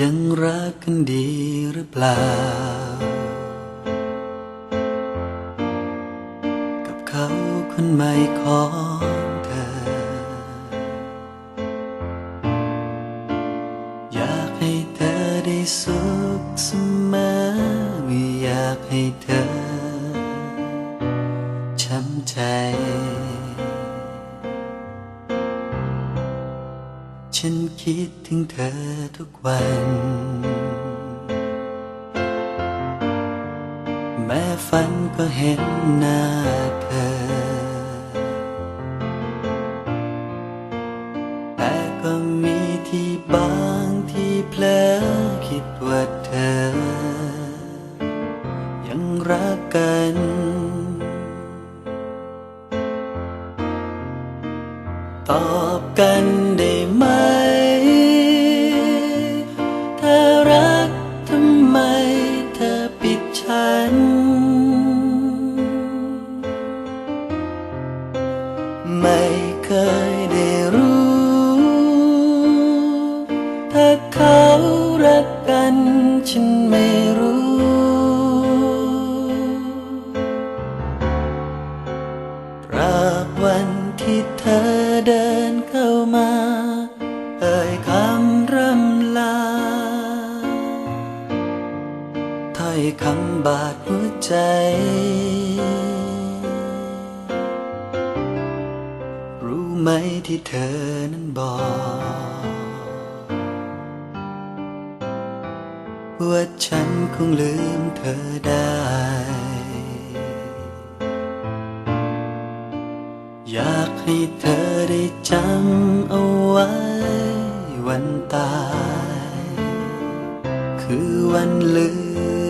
ยังรักกันดีหรือเปล่า กับเขาคนใหม่ของเธอ อยากให้เธอได้สุขเสมอไม่อยากให้เธอช้ำใจ ฉันคิดถึงเธอทุกวัน แม้ฝันก็เห็นหน้าเธอ แต่ก็มีที่บางที่เพลอคิดว่าเธอ ยังรักกันตอบกันได้ รักกันฉันไม่รู้ตราบวันที่เธอเดินเข้ามา เอ่ยคำร่ำลา ถ้อยคำบาดหัวใจ รู้ไหมที่เธอนั้นบอก ว่าฉันคงลืมเธอได้ อยากให้เธอได้จำเอาไว้วันตาย คือวันลืม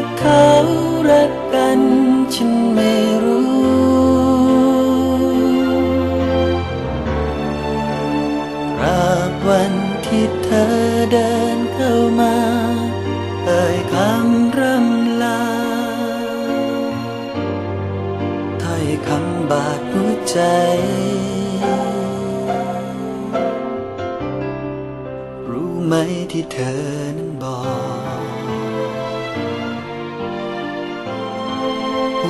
ถ้าเขารักกันฉันไม่รู้ ราบวันที่เธอเดินเข้ามาเอ่ยคำร่ำลาถ้อยคำบาดหัวใจ รู้ไหมที่เธอนั้นบอก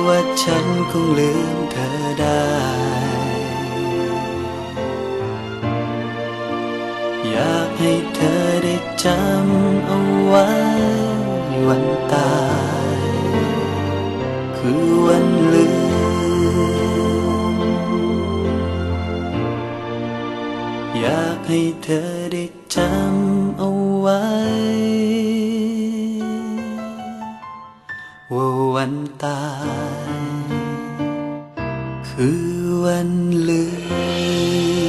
ว่าฉันคงลืมเธอได้ อยากให้เธอได้จำเอาไว้วันตาย คือวันลืม อยากให้เธอได้จำเอาไว้ ว่าวันตาย คือวันลืม